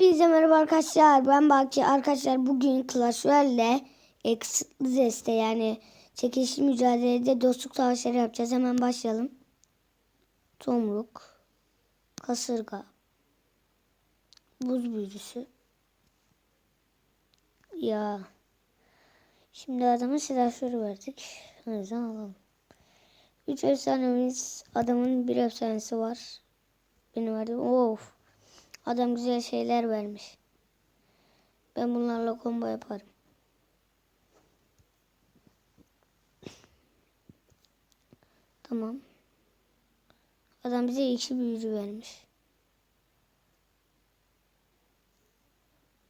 Hepinize merhaba arkadaşlar. Ben Baki. Arkadaşlar bugün Clash Royale'le e, kısıtlı deste yani çekişli mücadelede dostluk savaşları yapacağız. Hemen başlayalım. Tomruk. Kasırga. Buz büyücüsü. Ya. Şimdi adama silahları verdik. O yüzden alalım. Üç efsanemiz. Adamın bir efsanesi var. Benim verdiğim. Of. Adam güzel şeyler vermiş. Ben bunlarla combo yaparım. Tamam. Adam bize iki büyücü vermiş.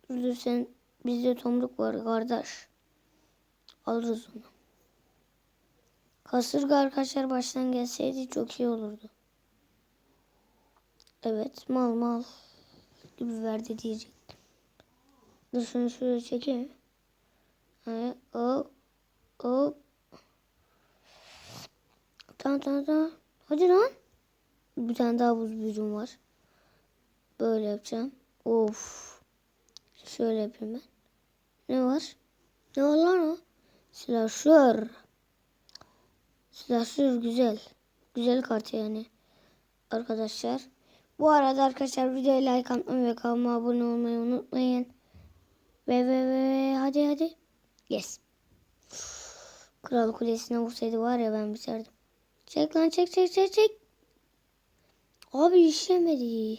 Dur sen bizde tomruk var kardeş. Alırız onu. Kasırga arkadaşlar baştan gelseydi çok iyi olurdu. Evet mal mal gibi verdi diyecektim. Dur şuraya çekeyim. Evet, hop hop. Tamam tamam tamam. Hadi lan. Bir tane daha buz büyücüm var. Böyle yapacağım. Of. Şöyle yapayım ben. Ne var? Ne var lan o? Silahşör. Silahşör güzel. Güzel kart yani. Arkadaşlar. Bu arada arkadaşlar videoya like atmayı ve kanalıma abone olmayı unutmayın. Ve ve ve hadi hadi. Yes. Kral kulesine vursaydı var ya ben biterdim. Çek lan çek çek çek çek. Abi işlemedi.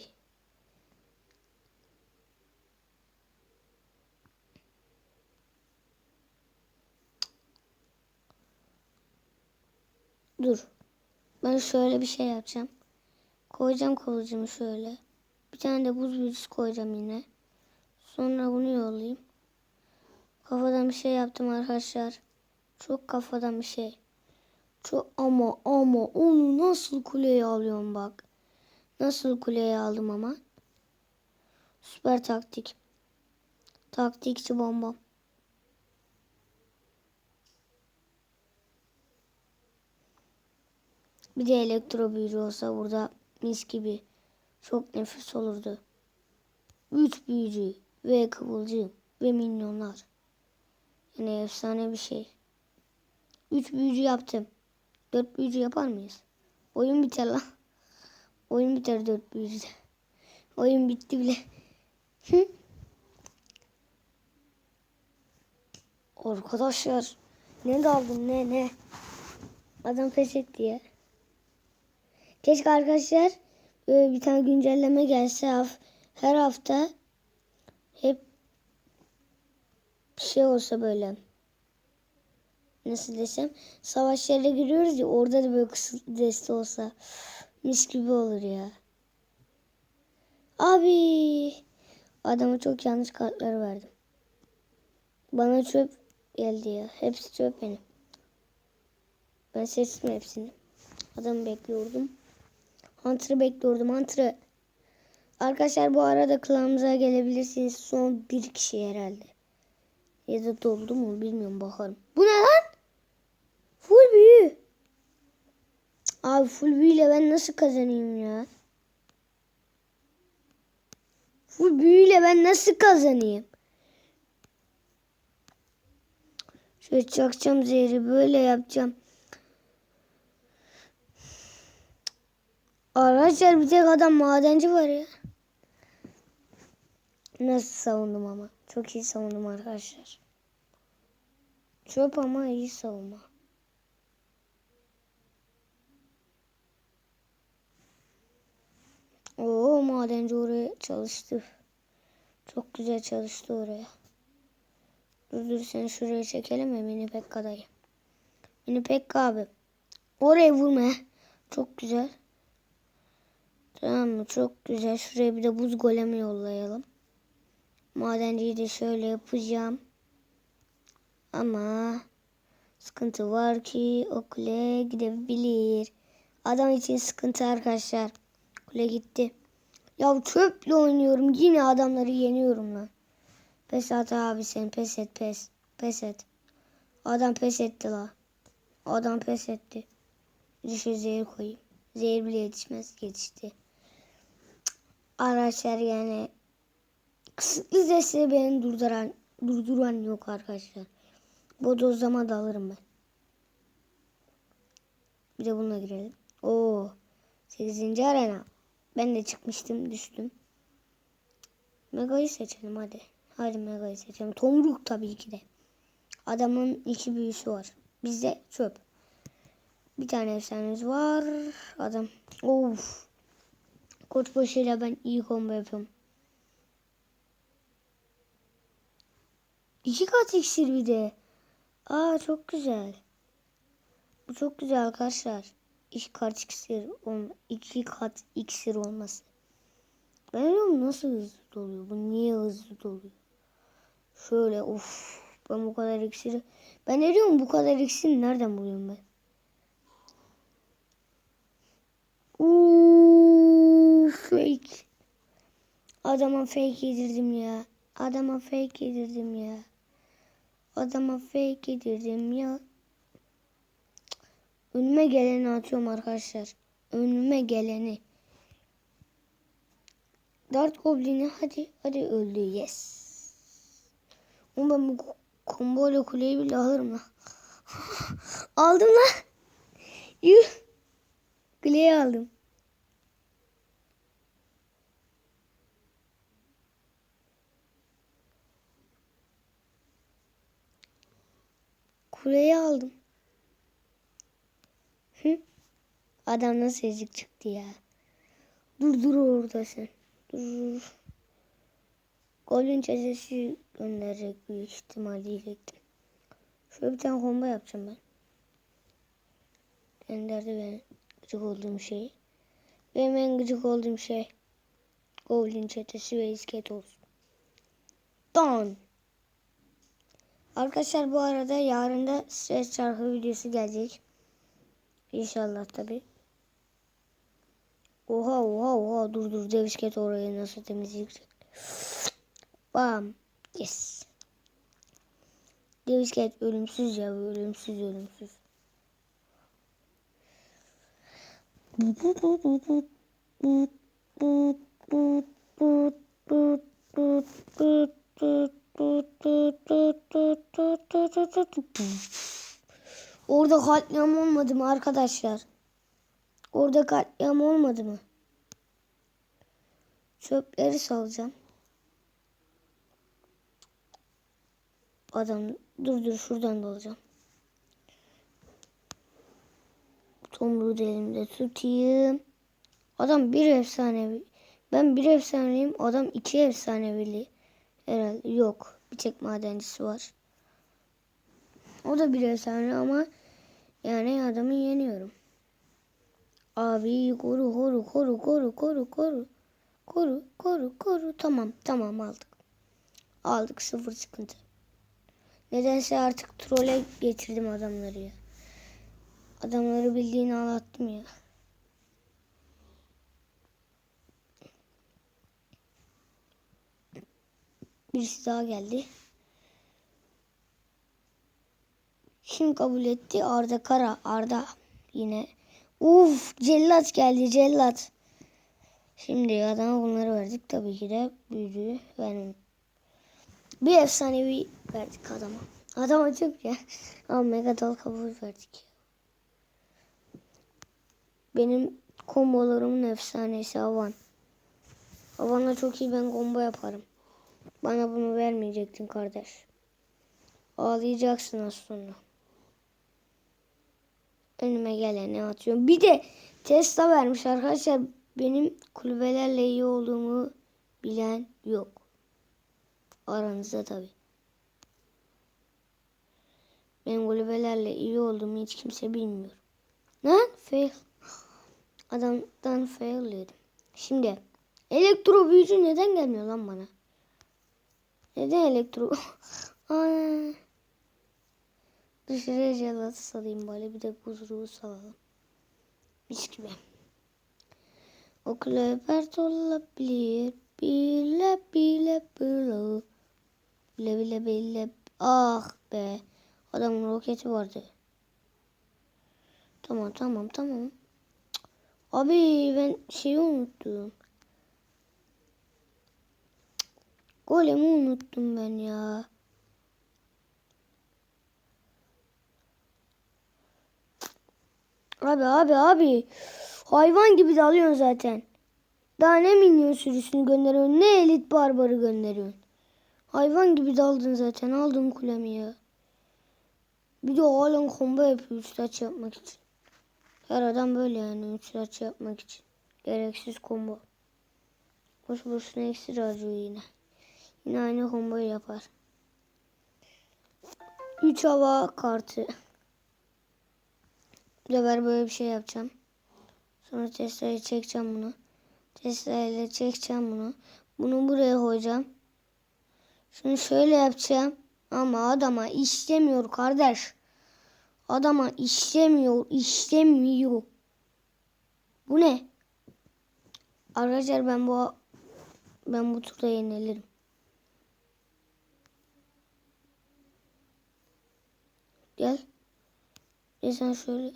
Dur. Ben şöyle bir şey yapacağım. Koyacağım kılıcımı şöyle. Bir tane de buz büyücüsü koyacağım yine. Sonra bunu yollayayım. Kafadan bir şey yaptım arkadaşlar. Çok kafadan bir şey. Çok ama ama onu nasıl kuleye alıyorum bak. Nasıl kuleye aldım ama. Süper taktik. Taktikçi bombam. Bir de elektro büyücü olsa burada mis gibi çok nefis olurdu. Üç büyücü ve kıvılcım ve minyonlar. Yani efsane bir şey. Üç büyücü yaptım. Dört büyücü yapar mıyız? Oyun biter lan. Oyun biter dört büyücüde. Oyun bitti bile. Arkadaşlar ne daldım ne ne. Adam pes etti ya. Keşke arkadaşlar bir tane güncelleme gelse her hafta hep şey olsa böyle nasıl desem savaşlara giriyoruz ya orada da böyle kısıtlı deste olsa mis gibi olur ya. Abi adama çok yanlış kartlar verdim. Bana çöp geldi ya. Hepsi çöp benim. Ben seçtim hepsini. Adamı bekliyordum. Hunter'ı bekliyordum. Hunter'ı. Arkadaşlar bu arada klanımıza gelebilirsiniz. Son bir kişi herhalde. Ya da doldu mu bilmiyorum bakalım. Bu ne lan? Full büyü. Abi full büyüyle ben nasıl kazanayım ya? Full büyüyle ben nasıl kazanayım? Şöyle çakacağım zehri böyle yapacağım. Arkadaşlar bir tek adam madenci var ya. Nasıl savundum ama. Çok iyi savundum arkadaşlar. Çöp ama iyi savunma. Oo madenci oraya çalıştı. Çok güzel çalıştı oraya. Dur dur seni şuraya çekelim mi Mini Pekka dayı. Mini Pekka abi. Oraya vurma. Çok güzel. Tamam mı? Çok güzel. Şuraya bir de buz golemi yollayalım. Madenciyi de şöyle yapacağım. Ama sıkıntı var ki o kule gidebilir. Adam için sıkıntı arkadaşlar. Kule gitti. Ya çöple oynuyorum. Yine adamları yeniyorum lan. Pes at abi sen. Pes et pes. Pes et. Adam pes etti la. Adam pes etti. Düşe zehir koyayım. Zehir bile yetişmez. Yetişti. Arkadaşlar yani Kısıtlı sesle beni durduran, durduran yok arkadaşlar. Bodozlama da alırım ben. Bir de bununla girelim. Oo. 8. arena. Ben de çıkmıştım düştüm. Mega'yı seçelim hadi. Hadi Mega'yı seçelim. Tomruk tabii ki de. Adamın iki büyüsü var. Bizde çöp. Bir tane efsanemiz var. Adam. Of. Koç başıyla ben iyi combo yapıyorum. İki kat iksir bir de. Aa çok güzel. Bu çok güzel arkadaşlar. İki kat iksir, olma, iki kat iksir olması. Ben diyorum nasıl hızlı doluyor? Bu niye hızlı doluyor? Şöyle of ben bu kadar iksiri ben ne diyorum bu kadar iksiri nereden buluyorum ben? Uuu fake. Adama fake yedirdim ya. Adama fake yedirdim ya. Adama fake yedirdim ya. Önüme geleni atıyorum arkadaşlar. Önüme geleni. Dart Goblin'i hadi hadi öldü yes. Oğlum ben bu combo ile kuleyi bile alırım lan. aldım lan. Yuh. Kuleyi aldım. Kuleyi aldım. Hı? Adam nasıl ezik çıktı ya. Dur dur orada sen. Dur. Golün cezesi gönderecek büyük ihtimal diyecektim. Şöyle bir tane combo yapacağım ben. Gönderdi ben gıcık olduğum şeyi. Benim en gıcık olduğum şey Goblin çetesi ve isket olsun. Don. Arkadaşlar bu arada yarın da ses şarkı videosu gelecek. İnşallah tabi. Oha oha oha dur dur dev isket orayı nasıl temizleyecek. Bam. Yes. Dev isket ölümsüz ya ölümsüz ölümsüz. Orada katliam olmadı mı arkadaşlar? Orada katliam olmadı mı? Çöpleri salacağım. Adam dur dur şuradan da alacağım. Tomruğu da elimde tutayım. Adam bir efsanevi. Ben bir efsaneyim. Adam iki efsanevili. Herhalde yok. Bir tek madencisi var. O da bir efsane ama yani adamı yeniyorum. Abi koru koru koru koru koru koru. Koru koru koru. Tamam tamam aldık. Aldık sıfır sıkıntı. Nedense artık trole getirdim adamları ya. Adamları bildiğini ağlattım ya. Birisi daha geldi. Kim kabul etti? Arda Kara. Arda yine. Uf cellat geldi cellat. Şimdi adama bunları verdik. Tabii ki de büyüdü. Benim bir efsanevi verdik adama. Adama çok ya. Ama mega dal kabul verdik. Benim kombolarımın efsanesi Havan. Havan'la çok iyi ben combo yaparım. Bana bunu vermeyecektin kardeş. Ağlayacaksın az sonra. Önüme geleni atıyorum. Bir de Tesla vermiş arkadaşlar. Benim kulübelerle iyi olduğumu bilen yok. Aranızda tabi. Benim kulübelerle iyi olduğumu hiç kimse bilmiyor. Lan fail. Adamdan fail yedim. Şimdi elektro büyücü neden gelmiyor lan bana? Neden elektro? Aa. Dışarıya jelatı salayım böyle bir de buzluğu salalım. Mis gibi. O klebert olabilir. Bile bile bile. Bile bile bile. Ah be. Adamın roketi vardı. Tamam tamam tamam. Abi ben şeyi unuttum. Golemi unuttum ben ya. Abi abi abi. Hayvan gibi dalıyorsun zaten. Daha ne minyon sürüsünü gönderiyorsun ne elit barbarı gönderiyorsun. Hayvan gibi daldın zaten aldım kulemi ya. Bir de halen combo yapıyor üç taç yapmak için. Her adam böyle yani üç taç yapmak için. Gereksiz combo. Boş boşuna eksir harcıyor yine. Yine aynı komboyu yapar. 3 hava kartı. Bu sefer böyle bir şey yapacağım. Sonra Tesla'yı çekeceğim bunu. Tesla ile çekeceğim bunu. Bunu buraya koyacağım. Şunu şöyle yapacağım. Ama adama işlemiyor kardeş. Adama işlemiyor, işlemiyor. Bu ne? Arkadaşlar ben bu ben bu turda yenilirim. Gel. Gel sen şöyle.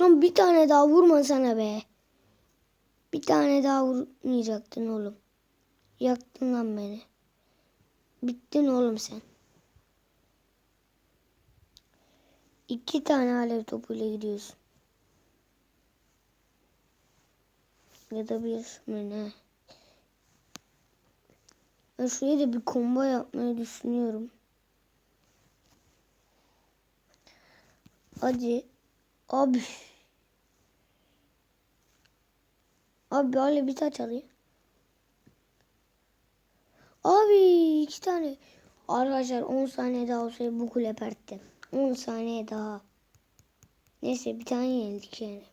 Lan bir tane daha vurma sana be. Bir tane daha vurmayacaktın oğlum. Yaktın lan beni. Bittin oğlum sen. İki tane alev topuyla gidiyorsun. Ya da bir mü ne? Ben şuraya da bir combo yapmayı düşünüyorum. Hadi. Abi. Abi öyle bir taç alayım. Abi iki tane. Arkadaşlar 10 saniye daha olsaydı bu kule pertti. 10 saniye daha. Neyse bir tane yenildik yani.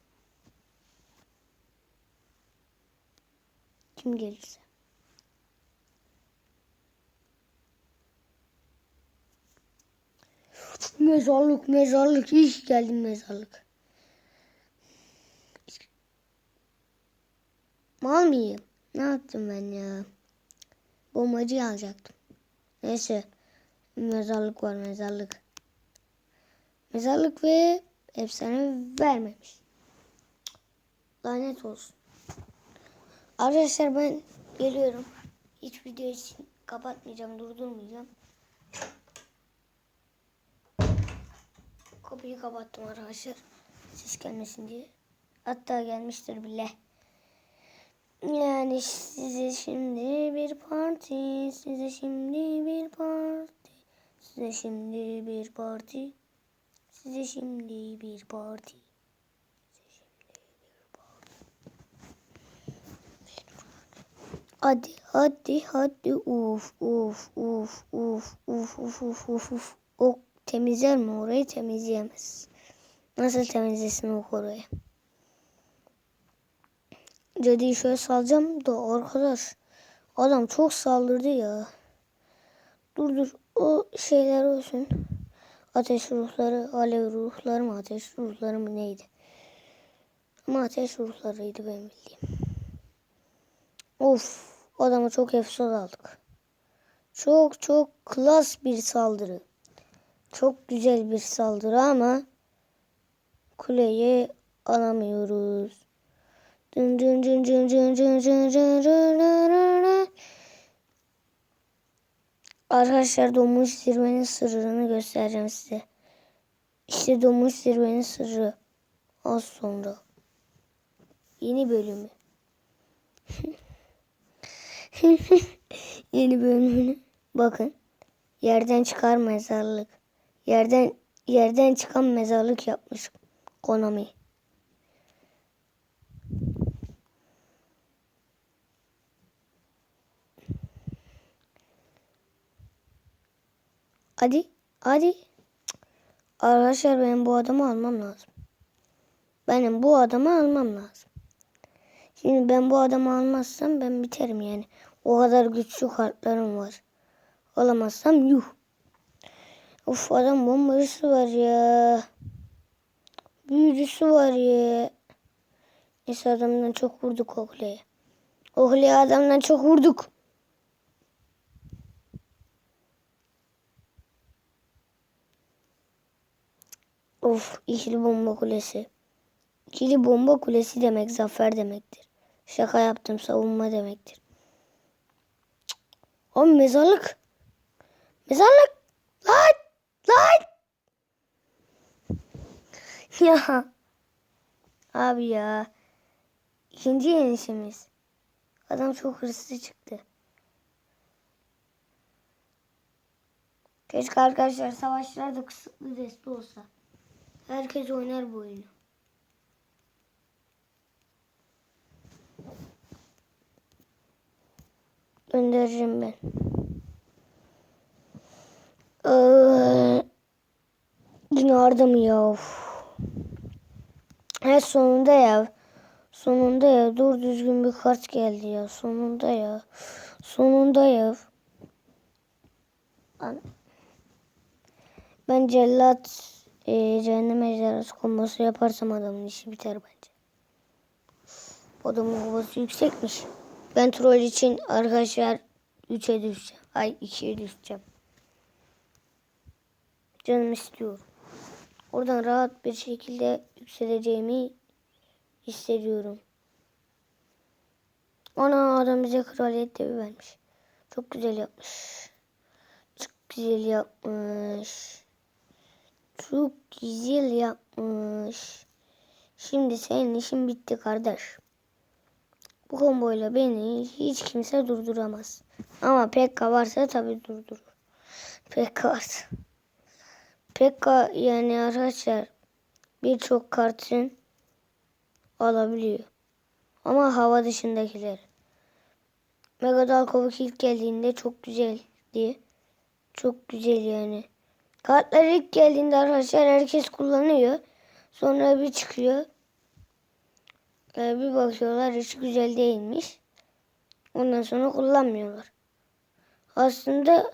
Kim gelirse. Mezarlık mezarlık hiç geldim mezarlık. Mal mıyım? Ne yaptım ben ya? Bombacı alacaktım. Neyse. Mezarlık var mezarlık. Mezarlık ve efsane vermemiş. Lanet olsun. Arkadaşlar ben geliyorum. Hiç video için kapatmayacağım, durdurmayacağım. Kapıyı kapattım arkadaşlar. Ses gelmesin diye. Hatta gelmiştir bile. Yani size şimdi bir parti, size şimdi bir parti, size şimdi bir parti, size şimdi bir parti. Hadi hadi hadi uf uf uf uf uf uf uf uf uf. O temizler mi orayı temizleyemez. Nasıl temizlesin o orayı? Cadı'yı şöyle salacağım da arkadaş adam çok saldırdı ya. Dur dur o şeyler olsun. Ateş ruhları, alev ruhları mı, ateş ruhları mı neydi? Ama ateş ruhlarıydı benim bildiğim. Of adamı çok efsane aldık. Çok çok klas bir saldırı. Çok güzel bir saldırı ama kuleyi alamıyoruz. Dın dın dın dın dın dın dın dın dın. Arkadaşlar domuz zirvenin sırrını göstereceğim size. İşte domuz zirvenin sırrı. Az sonra. Yeni bölümü. Yeni bölümünü. Bakın. Yerden çıkar mezarlık. Yerden yerden çıkan mezarlık yapmış Konami. Hadi, hadi. Arkadaşlar benim bu adamı almam lazım. Benim bu adamı almam lazım. Şimdi ben bu adamı almazsam ben biterim yani. O kadar güçlü kartlarım var. Alamazsam yuh. Of adam bombacısı var ya. Büyücüsü var ya. Neyse adamdan çok vurduk Ohley'e. Ohley'e adamdan çok vurduk. Of ikili bomba kulesi. İkili bomba kulesi demek zafer demektir. Şaka yaptım savunma demektir. Abi mezarlık. Mezarlık. Lan. Lan. ya. Abi ya. İkinci yenişimiz. Adam çok hırslı çıktı. Keşke arkadaşlar savaşlarda kısıtlı deste olsa. Herkes oynar bu oyunu. Göndereceğim ben. Ee, mı ya? Evet sonunda ya. Sonunda ya. Dur düzgün bir kart geldi ya. Sonunda ya. Sonunda ya. An- Ben cellat e, cehennem ejderhası kombosu yaparsam adamın işi biter bence. Adamın kovası yüksekmiş. Ben troll için arkadaşlar 3'e düşeceğim. Ay 2'ye düşeceğim. Canım istiyor. Oradan rahat bir şekilde yükseleceğimi hissediyorum. Ana adam bize kraliyet devi vermiş. Çok güzel yapmış. Çok güzel yapmış. Çok güzel yapmış. Şimdi senin işin bitti kardeş. Bu komboyla beni hiç kimse durduramaz. Ama Pekka varsa tabii durdurur. Pekka varsa. Pekka yani arkadaşlar birçok kartın alabiliyor. Ama hava dışındakiler. Mega Dalkovuk ilk geldiğinde çok güzeldi. Çok güzel yani. Kartlar ilk geldiğinde arkadaşlar herkes kullanıyor. Sonra bir çıkıyor. Ee, bir bakıyorlar hiç güzel değilmiş. Ondan sonra kullanmıyorlar. Aslında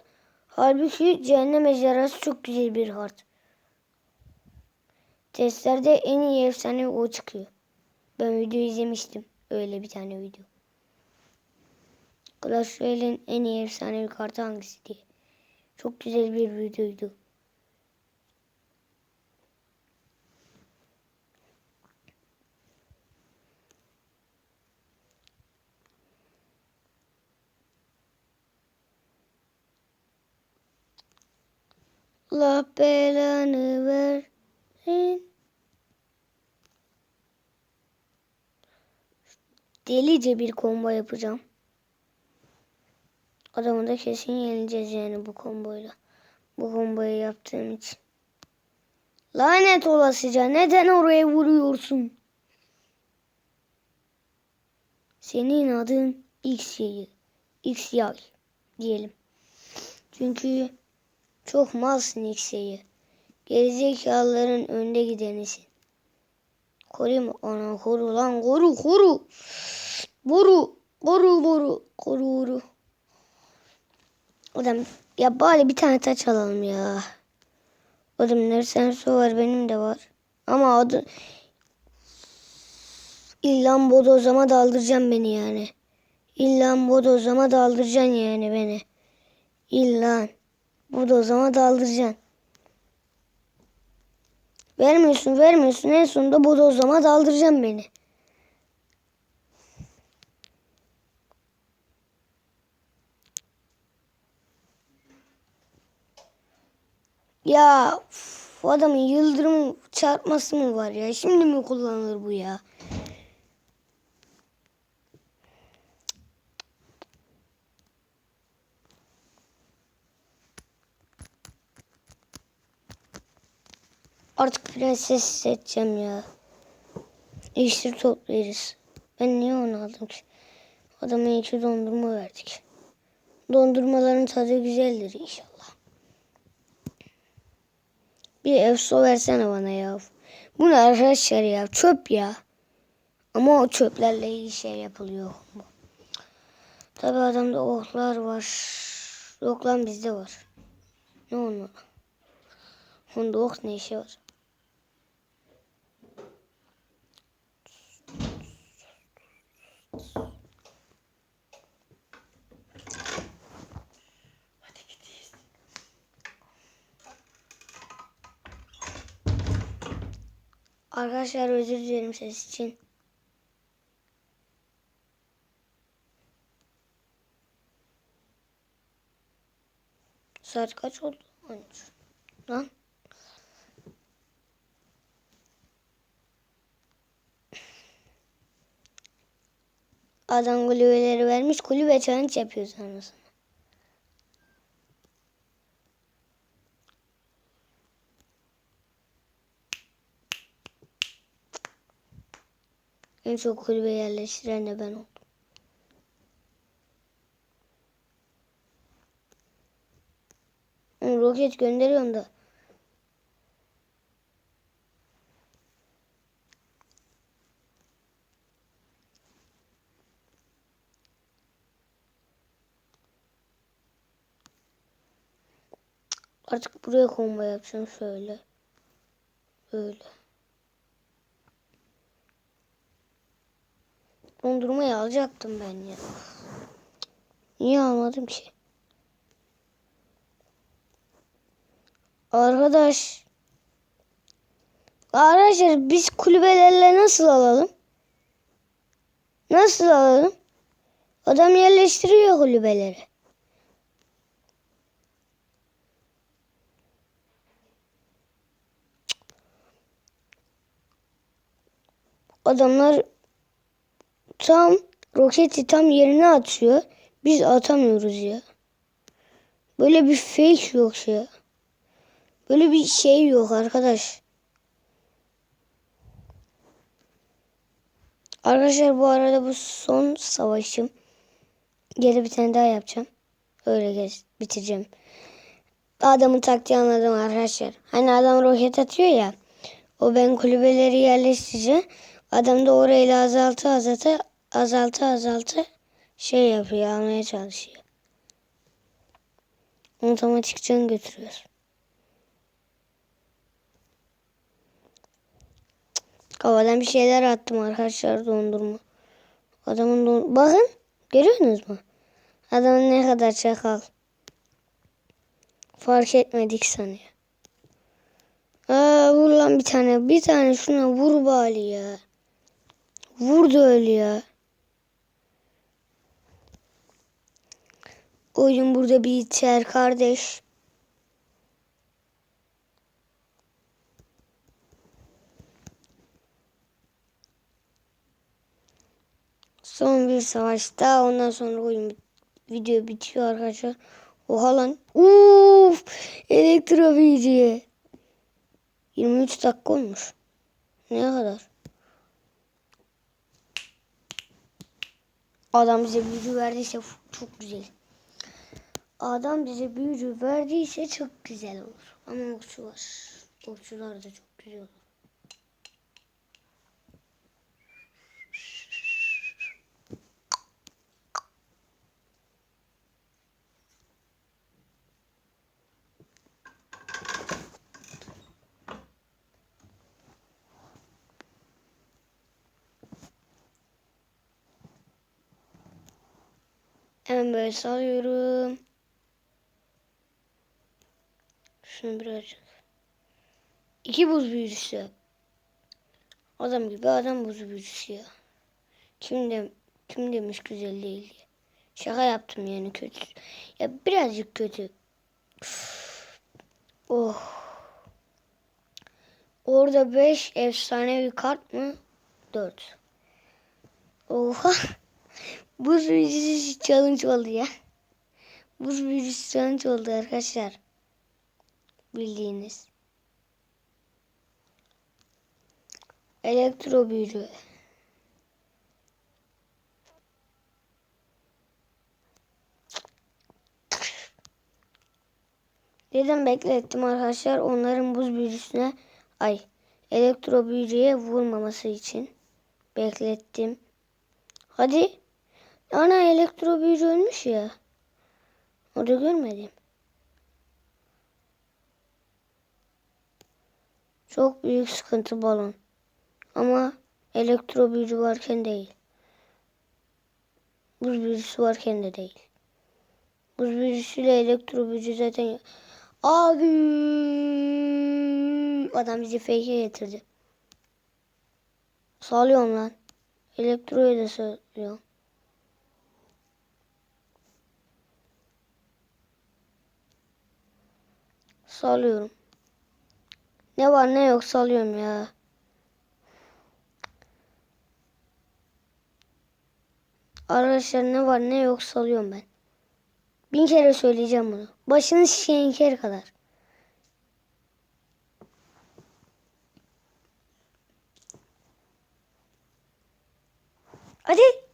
halbuki cehennem ejderhası çok güzel bir kart. Testlerde en iyi efsane o çıkıyor. Ben video izlemiştim. Öyle bir tane video. Clash Royale'in en iyi efsane bir kartı hangisi diye. Çok güzel bir videoydu. Allah belanı versin. Delice bir combo yapacağım. Adamı da kesin yeneceğiz yani bu komboyla. Bu komboyu yaptığım için. Lanet olasıca neden oraya vuruyorsun? Senin adın X yayı. X yay diyelim. Çünkü çok malsın yayı. Gerizekalıların önde gidenisin. Koruyayım mı? Ana koru lan koru koru. Boru koru boru koru koru. Adam ya bari bir tane taç alalım ya. Adamın sensu var benim de var. Ama adı İllan bodozama daldıracağım beni yani. İllan bodozama daldıracaksın yani beni. İllan bodozama daldıracaksın. Vermiyorsun vermiyorsun en sonunda bodozama daldıracaksın beni. Ya uf, adamın yıldırım çarpması mı var ya? Şimdi mi kullanılır bu ya? Artık prenses seçeceğim ya. İksir toplayırız. Ben niye onu aldım ki? Adama iki dondurma verdik. Dondurmaların tadı güzeldir inşallah. Bir efso versene bana ya. Bu ne arkadaşlar ya? Çöp ya. Ama o çöplerle iyi şey yapılıyor. Tabi adamda oklar var. Yok lan bizde var. Ne onu? Onda ok ne işi var? Arkadaşlar özür dilerim ses için. Saat kaç oldu? 13. Lan. Adam kulübeleri vermiş. Kulübe challenge yapıyor sanırsın. En çok kulübe yerleştiren de ben oldum. Roket gönderiyorum da. Artık buraya combo yapacağım şöyle. Böyle. Dondurmayı alacaktım ben ya. Niye almadım ki? Arkadaş. Arkadaşlar biz kulübelerle nasıl alalım? Nasıl alalım? Adam yerleştiriyor kulübeleri. Adamlar tam roketi tam yerine atıyor. Biz atamıyoruz ya. Böyle bir fake yok ya. Böyle bir şey yok arkadaş. Arkadaşlar bu arada bu son savaşım. Geri bir tane daha yapacağım. Öyle bitireceğim. Adamın taktiği anladım arkadaşlar. Hani adam roket atıyor ya. O ben kulübeleri yerleştireceğim. Adam da orayla azaltı azaltı azaltı azaltı şey yapıyor almaya çalışıyor. Otomatik can götürüyor. Havadan bir şeyler attım arkadaşlar dondurma. Adamın don Bakın görüyorsunuz mu? Adamın ne kadar çakal. Fark etmedik sanıyor. Aa, vur lan bir tane. Bir tane şuna vur bari ya. Vur da öyle ya. Oyun burada biter kardeş. Son bir savaşta ondan sonra oyun video bitiyor arkadaşlar. Oha lan. Uf! Elektro video. 23 dakika olmuş. Ne kadar? Adam bize büyücü verdiyse çok güzel. Adam bize büyücü verdiyse çok güzel olur. Ama okçu var. Okçular da çok güzel olur. Böyle salıyorum. Şunu birazcık. İki buz büyücüsü. Adam gibi adam buz büyücüsü ya. Kim, de, kim demiş güzel değil diye. Şaka yaptım yani kötü. Ya birazcık kötü. Oh. Orada 5 efsanevi kart mı? 4. Oha. Buz büyücüsü challenge oldu ya. Buz büyücüsü challenge oldu arkadaşlar. Bildiğiniz. Elektro büyücü. Dedim beklettim arkadaşlar onların buz büyücüsüne ay elektro büyücüye vurmaması için beklettim. Hadi. Ana elektro büyücü ölmüş ya. Orada görmedim. Çok büyük sıkıntı balon. Ama elektro büyücü varken değil. Buz büyücüsü varken de değil. Buz büyücüsüyle elektro büyücü zaten... Abi! Adam bizi fake'e getirdi. Sağlıyorum lan. Elektroyu da sağlıyorum. Salıyorum. Ne var ne yok salıyorum ya. Arkadaşlar ne var ne yok salıyorum ben. Bin kere söyleyeceğim bunu. Başınız şişen kadar. Hadi.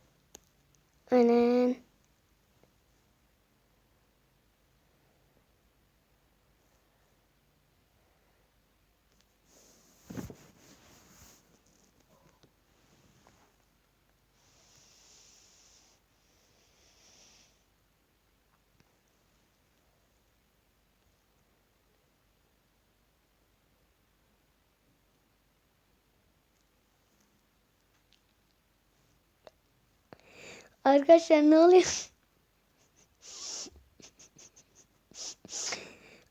Arkadaşlar ne oluyor?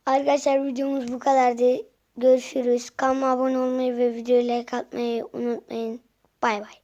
Arkadaşlar videomuz bu kadardı. Görüşürüz. Kanalıma abone olmayı ve videoya like atmayı unutmayın. Bay bay.